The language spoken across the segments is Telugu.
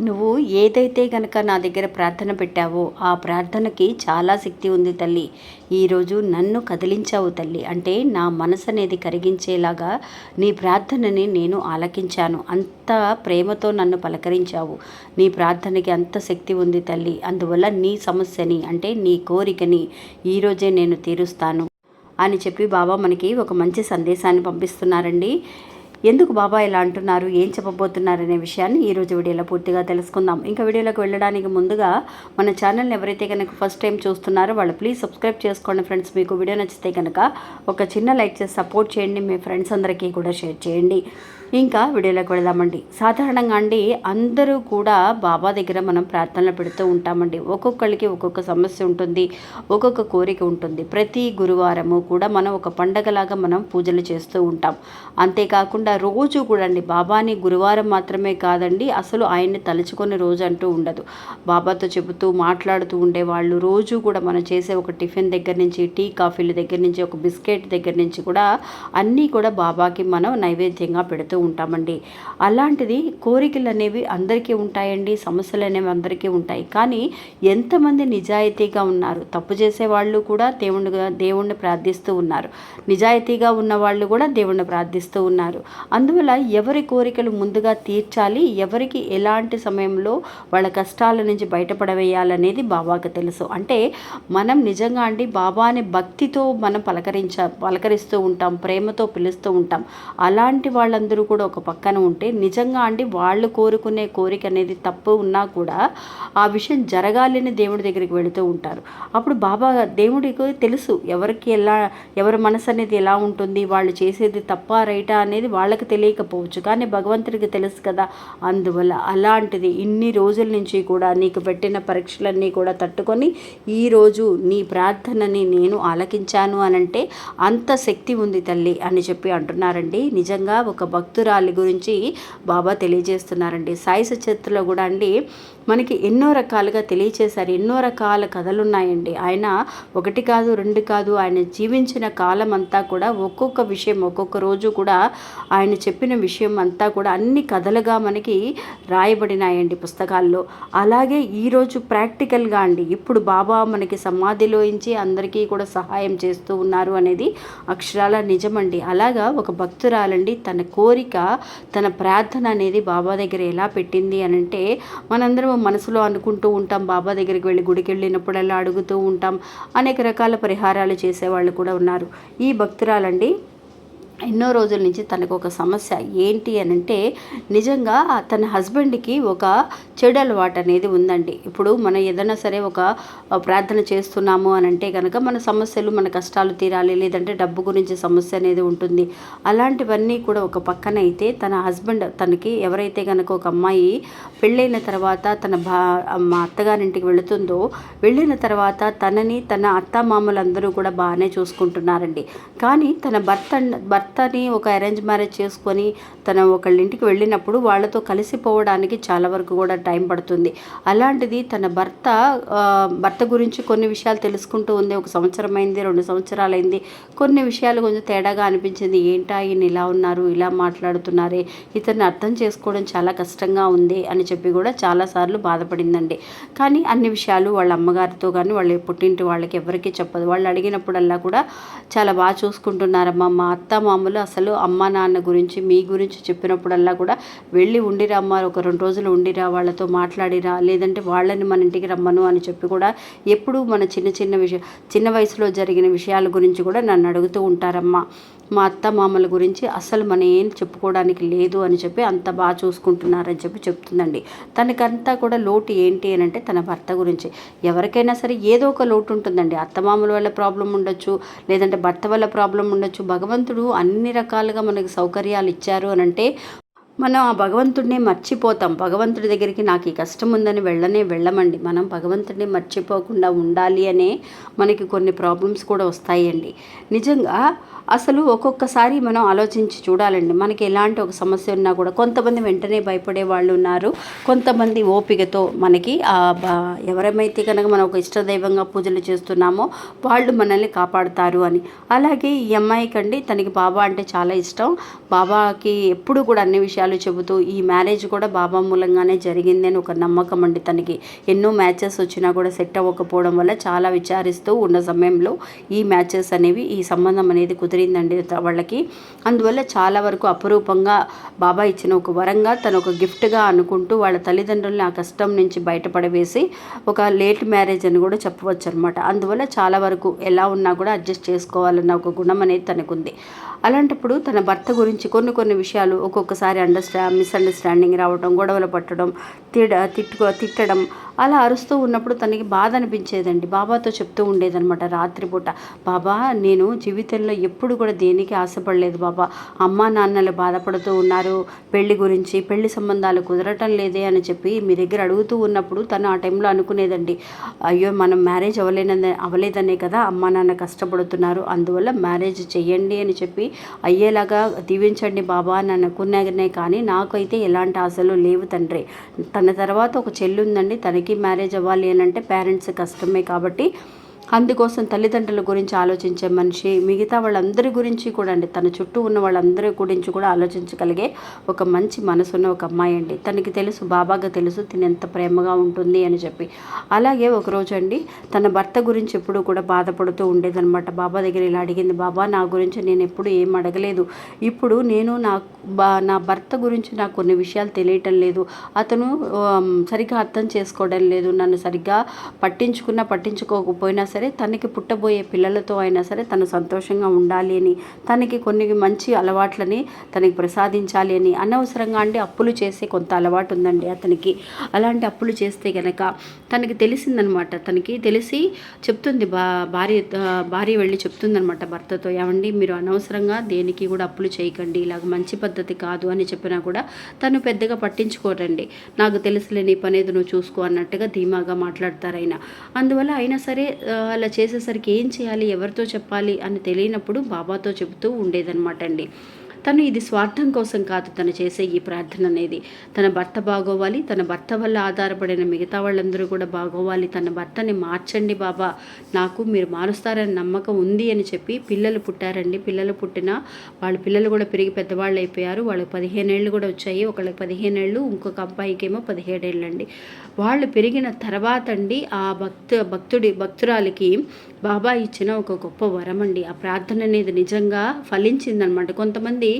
నువ్వు ఏదైతే గనక నా దగ్గర ప్రార్థన పెట్టావో ఆ ప్రార్థనకి చాలా శక్తి ఉంది తల్లి. ఈరోజు నన్ను కదిలించావు తల్లి. అంటే నా మనసు అనేది కరిగించేలాగా నీ ప్రార్థనని నేను ఆలకించాను. అంత ప్రేమతో నన్ను పలకరించావు. నీ ప్రార్థనకి అంత శక్తి ఉంది తల్లి. అందువల్ల నీ సమస్యని అంటే నీ కోరికని ఈరోజే నేను తీరుస్తాను. అని చెప్పి బాబా మనకి ఒక మంచి సందేశాన్ని పంపిస్తున్నారండి. ఎందుకు బాబా ఇలా అంటున్నారు? ఏం చెప్పబోతున్నారు అనే విషయాన్ని ఈ రోజు వీడియోలో పూర్తిగా తెలుసుకుందాం. ఇంకా వీడియోలోకి వెళ్ళడానికి ముందుగా మన ఛానల్ని ఎవరైతే కనుక ఫస్ట్ టైం చూస్తున్నారో వాళ్ళు ప్లీజ్ సబ్స్క్రైబ్ చేసుకోండి ఫ్రెండ్స్ మీకు వీడియో నచ్చితే కనుక ఒక చిన్న లైక్ చేసి సపోర్ట్ చేయండి. మీ ఫ్రెండ్స్ అందరికీ కూడా షేర్ చేయండి. ఇంకా వీడియోలోకి వెళదామండి. సాధారణంగా అండి అందరూ కూడా బాబా దగ్గర మనం ప్రార్థనలు పెడుతూ ఉంటామండి. ఒక్కొక్కరికి ఒక్కొక్క సమస్య ఉంటుంది ఒక్కొక్క కోరిక ఉంటుంది. ప్రతి గురువారము కూడా మనం ఒక పండగలాగా మనం పూజలు చేస్తూ ఉంటాం. అంతేకాకుండా రోజు కూడా అండి బాబాని గురువారం మాత్రమే కాదండి అసలు ఆయన్ని తలుచుకునే రోజు అంటూ ఉండదు. బాబాతో చెబుతూ మాట్లాడుతూ ఉండేవాళ్ళు రోజు కూడా మనం చేసే ఒక టిఫిన్ దగ్గర నుంచి టీ కాఫీల దగ్గర నుంచి ఒక బిస్కెట్ దగ్గర నుంచి కూడా అన్నీ కూడా బాబాకి మనం నైవేద్యంగా పెడుతూ ఉంటామండి. అలాంటిది కోరికలు అనేవి అందరికీ ఉంటాయండి సమస్యలు అనేవి అందరికీ ఉంటాయి. కానీ ఎంతమంది నిజాయితీగా ఉన్నారు తప్పు చేసే వాళ్ళు కూడా దేవుణ్ణిగా దేవుణ్ణి ప్రార్థిస్తూ ఉన్నారు. నిజాయితీగా ఉన్న వాళ్ళు కూడా దేవుణ్ణి ప్రార్థిస్తూ ఉన్నారు. అందువల్ల ఎవరి కోరికలు ముందుగా తీర్చాలి ఎవరికి ఎలాంటి సమయంలో వాళ్ళ కష్టాల నుంచి బయటపడవేయాలనేది బాబాకు తెలుసు. అంటే మనం నిజంగా అండి బాబాని భక్తితో మనం పలకరించ పలకరిస్తూ ఉంటాం ప్రేమతో పిలుస్తూ ఉంటాం. అలాంటి వాళ్ళందరూ కూడా ఒక పక్కన ఉంటే నిజంగా అండి వాళ్ళు కోరుకునే కోరిక అనేది తప్పు ఉన్నా కూడా ఆ విషయం జరగాలని దేవుడి దగ్గరికి వెళుతూ ఉంటారు. అప్పుడు బాబా దేవుడికి తెలుసు ఎవరికి ఎలా ఎవరి మనసు అనేది ఎలా ఉంటుంది వాళ్ళు చేసేది తప్ప రైటా అనేది వాళ్ళకి తెలియకపోవచ్చు. కానీ భగవంతుడికి తెలుసు కదా అందువల్ల అలాంటిది ఇన్ని రోజుల నుంచి కూడా నీకు పెట్టిన పరీక్షలన్నీ కూడా తట్టుకొని ఈరోజు నీ ప్రార్థనని నేను ఆలకించాను అనంటే అంత శక్తి ఉంది తల్లి అని చెప్పి అంటున్నారండి. నిజంగా ఒక భక్తురాలి గురించి బాబా తెలియజేస్తున్నారండి. సాయి సచరిత్రలో కూడా అండి మనకి ఎన్నో రకాలుగా తెలియచేశారు. ఎన్నో రకాల కథలు ఉన్నాయండి ఆయన ఒకటి కాదు రెండు కాదు ఆయన జీవించిన కాలం అంతా కూడా ఒక్కొక్క విషయం ఒక్కొక్క రోజు కూడా ఆయన చెప్పిన విషయం అంతా కూడా అన్ని కథలుగా మనకి రాయబడినాయండి పుస్తకాల్లో. అలాగే ఈరోజు ప్రాక్టికల్గా అండి ఇప్పుడు బాబా మనకి సమాధిలో ఇంచి అందరికీ కూడా సహాయం చేస్తూ ఉన్నారు అనేది అక్షరాల నిజమండి. అలాగా ఒక భక్తురాలండి తన కోరిక తన ప్రార్థన అనేది బాబా దగ్గర ఎలా పెట్టింది అని అంటే మనందరం మనసులో అనుకుంటూ ఉంటాం బాబా దగ్గరికి వెళ్ళి గుడికి వెళ్ళినప్పుడల్లా అడుగుతూ ఉంటాం అనేక రకాల పరిహారాలు చేసేవాళ్ళు కూడా ఉన్నారు. ఈ భక్తురాలండి ఎన్నో రోజుల నుంచి తనకు ఒక సమస్య. ఏంటి అని అంటే నిజంగా తన హస్బెండ్కి ఒక చెడు అలవాటు అనేది ఉందండి. ఇప్పుడు మనం ఏదైనా సరే ఒక ప్రార్థన చేస్తున్నాము అని అంటే కనుక మన సమస్యలు మన కష్టాలు తీరాలి లేదంటే డబ్బు గురించి సమస్య అనేది ఉంటుంది. అలాంటివన్నీ కూడా ఒక పక్కన అయితే తన హస్బెండ్ తనకి ఎవరైతే కనుక ఒక అమ్మాయి పెళ్ళైన తర్వాత తన భా మా అత్తగారింటికి వెళుతుందో వెళ్ళిన తర్వాత తనని తన అత్త మామలందరూ కూడా బాగానే చూసుకుంటున్నారండి. కానీ తన భర్త భర్తని ఒక అరేంజ్ మ్యారేజ్ చేసుకొని తన ఒకళ్ళ ఇంటికి వెళ్ళినప్పుడు వాళ్ళతో కలిసిపోవడానికి చాలా వరకు కూడా టైం పడుతుంది. అలాంటిది తన భర్త భర్త గురించి కొన్ని విషయాలు తెలుసుకుంటూ ఉంది. ఒక సంవత్సరం అయింది రెండు సంవత్సరాలు అయింది. కొన్ని విషయాలు కొంచెం తేడాగా అనిపించింది. ఏంటా ఈయన ఇలా ఉన్నారు ఇలా మాట్లాడుతున్నారే ఇతన్ని అర్థం చేసుకోవడం చాలా కష్టంగా ఉంది అని చెప్పి కూడా చాలాసార్లు బాధపడిందండి. కానీ అన్ని విషయాలు వాళ్ళ అమ్మగారితో కానీ వాళ్ళ పుట్టింటి వాళ్ళకి ఎవరికీ చెప్పదు. వాళ్ళు అడిగినప్పుడల్లా కూడా చాలా బాగా చూసుకుంటున్నారమ్మా మా అత్త మామూలు అసలు అమ్మ నాన్న గురించి మీ గురించి చెప్పినప్పుడల్లా కూడా వెళ్ళి ఉండిరా అమ్మ ఒక రెండు రోజులు ఉండిరా వాళ్ళతో మాట్లాడిరా లేదంటే వాళ్ళని మన ఇంటికి రమ్మను అని చెప్పి కూడా ఎప్పుడూ మన చిన్న చిన్న విషయం చిన్న వయసులో జరిగిన విషయాల గురించి కూడా నన్ను అడుగుతూ ఉంటారమ్మా. మా అత్త మామల గురించి అసలు మన ఏం చెప్పుకోవడానికి లేదు అని చెప్పి అంత బాగా చూసుకుంటున్నారని చెప్పి చెప్తుందండి. తనకంతా కూడా లోటు ఏంటి అని అంటే తన భర్త గురించి. ఎవరికైనా సరే ఏదో ఒక లోటు ఉంటుందండి. అత్తమామల వల్ల ప్రాబ్లం ఉండొచ్చు లేదంటే భర్త వల్ల ప్రాబ్లం ఉండొచ్చు. భగవంతుడు అన్ని రకాలుగా మనకి సౌకర్యాలు ఇచ్చారు అని అంటే మనం ఆ భగవంతుడిని మర్చిపోతాం. భగవంతుడి దగ్గరికి నాకు ఈ కష్టం ఉందని వెళ్ళనే వెళ్ళమండి. మనం భగవంతుడిని మర్చిపోకుండా ఉండాలి అనే మనకి కొన్ని ప్రాబ్లమ్స్ కూడా వస్తాయండి. నిజంగా అసలు ఒక్కొక్కసారి మనం ఆలోచించి చూడాలండి. మనకి ఎలాంటి ఒక సమస్య ఉన్నా కూడా కొంతమంది వెంటనే భయపడే వాళ్ళు ఉన్నారు. కొంతమంది ఓపికతో మనకి ఎవరమైతే కనుక మనం ఒక ఇష్టదైవంగా పూజలు చేస్తున్నామో వాళ్ళు మనల్ని కాపాడుతారు అని. అలాగే ఈ అమ్మాయికి అండి తనకి బాబా అంటే చాలా ఇష్టం. బాబాకి ఎప్పుడు కూడా అన్ని విషయాలు చెబుతూ ఈ మ్యారేజ్ కూడా బాబా మూలంగానే జరిగింది అని ఒక నమ్మకం అండి తనకి. ఎన్నో మ్యాచెస్ వచ్చినా కూడా సెట్ అవ్వకపోవడం వల్ల చాలా విచారిస్తూ ఉన్న సమయంలో ఈ మ్యాచెస్ అనేవి ఈ సంబంధం అనేది కుదిరిందండి వాళ్ళకి. అందువల్ల చాలా వరకు అపురూపంగా బాబా ఇచ్చిన ఒక వరంగా తను ఒక గిఫ్ట్గా అనుకుంటూ వాళ్ళ తల్లిదండ్రుల్ని ఆ కష్టం నుంచి బయటపడవేసి ఒక లేట్ మ్యారేజ్ అని కూడా చెప్పవచ్చు అనమాట అందువల్ల చాలా వరకు ఎలా ఉన్నా కూడా అడ్జస్ట్ చేసుకోవాలన్న ఒక గుణం అనేది తనకుంది. అలాంటప్పుడు తన భర్త గురించి కొన్ని కొన్ని విషయాలు ఒక్కొక్కసారి అండర్స్టా మిస్అండర్స్టాండింగ్ రావడం గొడవలు పట్టడం తిడ తిట్టుకో తిట్టడం అలా అరుస్తూ ఉన్నప్పుడు తనకి బాధ అనిపించేదండి. బాబాతో చెప్తూ ఉండేదనమాట రాత్రిపూట బాబా నేను జీవితంలో ఎప్పుడు కూడా దేనికి ఆశపడలేదు బాబా. అమ్మా నాన్నలు బాధపడుతూ ఉన్నారు. పెళ్ళి గురించి పెళ్ళి సంబంధాలు కుదరటం లేదే అని చెప్పి మీ దగ్గర అడుగుతూ ఉన్నప్పుడు తను ఆ టైంలో అనుకునేదండి. అయ్యో మనం మ్యారేజ్ అవ్వలేనంద అవ్వలేదనే కదా అమ్మా నాన్న కష్టపడుతున్నారు. అందువల్ల మ్యారేజ్ చెయ్యండి అని చెప్పి అయ్యేలాగా దీవించండి బాబా అని అనుకున్నానే కానీ నాకైతే ఎలాంటి ఆశలు లేవు తండ్రి. తన తర్వాత ఒక చెల్లి ఉందండి. అబ్బాయికి మ్యారేజ్ అవ్వాలి అని అంటే పేరెంట్స్ కష్టమే కాబట్టి అందుకోసం తల్లిదండ్రుల గురించి ఆలోచించే మనిషి మిగతా వాళ్ళందరి గురించి కూడా అండి. తన చుట్టూ ఉన్న వాళ్ళందరి గురించి కూడా ఆలోచించగలిగే ఒక మంచి మనసున్న ఒక అమ్మాయి అండి. తనకి తెలుసు బాబాగా తెలుసు తిని ఎంత ప్రేమగా ఉంటుంది అని చెప్పి. అలాగే ఒకరోజు అండి తన భర్త గురించి ఎప్పుడూ కూడా బాధపడుతూ ఉండేదనమాట బాబా దగ్గర ఇలా అడిగింది బాబా నా గురించి నేను ఎప్పుడు ఏం అడగలేదు. ఇప్పుడు నేను నా బా నా భర్త గురించి నాకు కొన్ని విషయాలు తెలియటం లేదు. అతను సరిగ్గా అర్థం చేసుకోవడం లేదు. నన్ను సరిగ్గా పట్టించుకున్నా పట్టించుకోకపోయినా సరే తనకి పుట్టబోయే పిల్లలతో అయినా సరే తను సంతోషంగా ఉండాలి అని తనకి కొన్ని మంచి అలవాట్లని తనకి ప్రసాదించాలి అని అనవసరంగా అండి అప్పులు చేసే కొంత అలవాటు ఉందండి అతనికి. అలాంటి అప్పులు చేస్తే కనుక తనకి తెలిసిందనమాట. తనకి తెలిసి చెప్తుంది బా భార్య భార్య వెళ్ళి చెప్తుందనమాట భర్తతో ఏమండి మీరు అనవసరంగా దేనికి కూడా అప్పులు చేయకండి ఇలాగ మంచి పద్ధతి కాదు అని చెప్పినా కూడా తను పెద్దగా పట్టించుకోరండి. నాకు తెలుసులే నీ పనేది నువ్వు చూసుకో అన్నట్టుగా ధీమాగా మాట్లాడతారు ఆయన. అందువల్ల అయినా సరే అలా చేసేసరికి ఏం చేయాలి? ఎవరితో చెప్పాలి? అని తెలియనప్పుడు బాబాతో చెబుతూ ఉండేదనమాట అండి. తను ఇది స్వార్థం కోసం కాదు తను చేసే ఈ ప్రార్థన అనేది. తన భర్త బాగోవాలి తన భర్త వల్ల ఆధారపడిన మిగతా వాళ్ళందరూ కూడా బాగోవాలి. తన భర్తని మార్చండి బాబా నాకు మీరు మారుస్తారని నమ్మకం ఉంది అని చెప్పి పిల్లలు పుట్టారండి. పిల్లలు పుట్టిన వాళ్ళ పిల్లలు కూడా పెరిగి పెద్దవాళ్ళు అయిపోయారు. వాళ్ళకి పదిహేనేళ్ళు కూడా వచ్చాయి. ఒకళ్ళకి పదిహేనేళ్ళు ఇంకొక అబ్బాయికేమో పదిహేడేళ్ళు అండి వాళ్ళు పెరిగిన తర్వాత అండి ఆ భక్తు భక్తుడి భక్తురాలికి బాబా ఇచ్చిన ఒక గొప్ప వరం అండి. ఆ ప్రార్థన అనేది నిజంగా ఫలించిందనమాట. కొంతమంది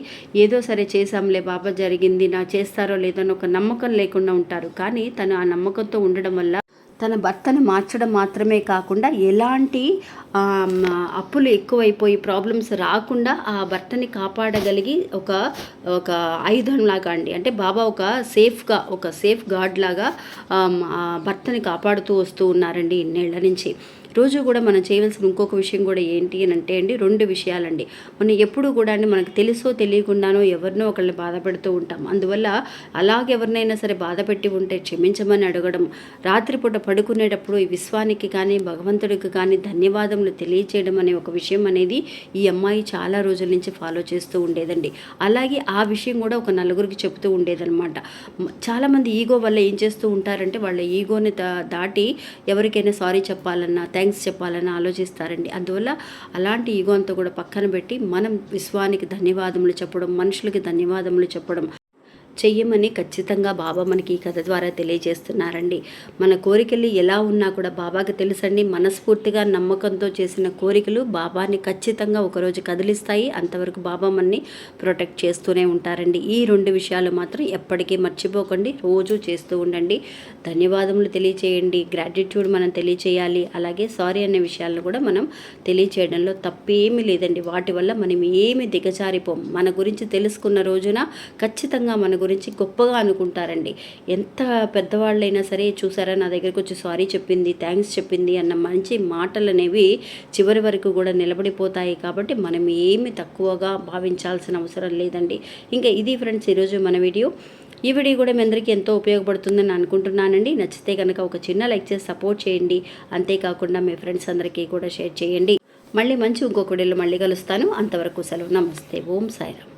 ఏదో సరే చేశాంలే బాబా జరిగింది నా చేస్తారో లేదో అని ఒక నమ్మకం లేకుండా ఉంటారు. కానీ తను ఆ నమ్మకంతో ఉండడం వల్ల తన భర్తను మార్చడం మాత్రమే కాకుండా ఎలాంటి అప్పులు ఎక్కువైపోయి ప్రాబ్లమ్స్ రాకుండా ఆ భర్తని కాపాడగలిగి ఒక ఒక ఆయుధం లాగా అండి. అంటే బాబా ఒక సేఫ్గా ఒక సేఫ్ గార్డ్ లాగా ఆ భర్తని కాపాడుతూ వస్తూ ఉన్నారండి ఇన్నేళ్ళ నుంచి. రోజు కూడా మనం చేయవలసిన ఇంకొక విషయం కూడా ఏంటి అని అంటే అండి రెండు విషయాలండి. మనం ఎప్పుడు కూడా అండి మనకు తెలుసో తెలియకుండానో ఎవరినో ఒకళ్ళని బాధ పెడుతూ ఉంటాం. అందువల్ల అలాగే ఎవరినైనా సరే బాధ పెట్టి ఉంటే క్షమించమని అడగడం రాత్రిపూట పడుకునేటప్పుడు ఈ విశ్వానికి కానీ భగవంతుడికి కానీ ధన్యవాదములు తెలియచేయడం అనే ఒక విషయం అనేది ఈ అమ్మాయి చాలా రోజుల నుంచి ఫాలో చేస్తూ ఉండేదండి. అలాగే ఆ విషయం కూడా ఒక నలుగురికి చెబుతూ ఉండేదన్నమాట. చాలామంది ఈగో వల్ల ఏం చేస్తూ ఉంటారంటే వాళ్ళ ఈగోని దా దాటి ఎవరికైనా సారీ చెప్పాలన్నా థ్యాంక్స్ చెప్పాలని ఆలోచిస్తారండి. అందువల్ల అలాంటి ఈగో అంతా కూడా పక్కన పెట్టి మనం విశ్వానికి ధన్యవాదములు చెప్పడం మనుషులకి ధన్యవాదములు చెప్పడం చెయ్యమని ఖచ్చితంగా బాబా మనకి ఈ కథ ద్వారా తెలియజేస్తున్నారండి. మన కోరికలు ఎలా ఉన్నా కూడా బాబాకి తెలుసండి మనస్ఫూర్తిగా నమ్మకంతో చేసిన కోరికలు బాబాని ఖచ్చితంగా ఒకరోజు కదిలిస్తాయి. అంతవరకు బాబా మనని ప్రొటెక్ట్ చేస్తూనే ఉంటారండి. ఈ రెండు విషయాలు మాత్రం ఎప్పటికీ మర్చిపోకండి. రోజు చేస్తూ ఉండండి. ధన్యవాదములు తెలియచేయండి. గ్రాటిట్యూడ్ మనం తెలియచేయాలి. అలాగే సారీ అనే విషయాలను కూడా మనం తెలియచేయడంలో తప్పేమీ లేదండి. వాటి వల్ల మనం ఏమి దిగజారిపోం. మన గురించి తెలుసుకున్న రోజున ఖచ్చితంగా మన గురించి గొప్పగా అనుకుంటారండి. ఎంత పెద్దవాళ్ళైనా సరే చూసారా నా దగ్గరకు వచ్చి సారీ చెప్పింది థ్యాంక్స్ చెప్పింది అన్న మంచి మాటలు అనేవి చివరి వరకు కూడా నిలబడిపోతాయి కాబట్టి మనం ఏమి తక్కువగా భావించాల్సిన అవసరం లేదండి. ఇంకా ఇది ఫ్రెండ్స్ ఈరోజు మన వీడియో. ఈ వీడియో కూడా మీ అందరికీ ఎంతో ఉపయోగపడుతుందని అనుకుంటున్నానండి. నచ్చితే కనుక ఒక చిన్న లైక్ చేసి సపోర్ట్ చేయండి. అంతేకాకుండా మీ ఫ్రెండ్స్ అందరికీ కూడా షేర్ చేయండి. మళ్ళీ మంచి ఇంకొక వీడియోలో మళ్ళీ కలుస్తాను. అంతవరకు సెలవు. నమస్తే. ఓం సాయిరామ్.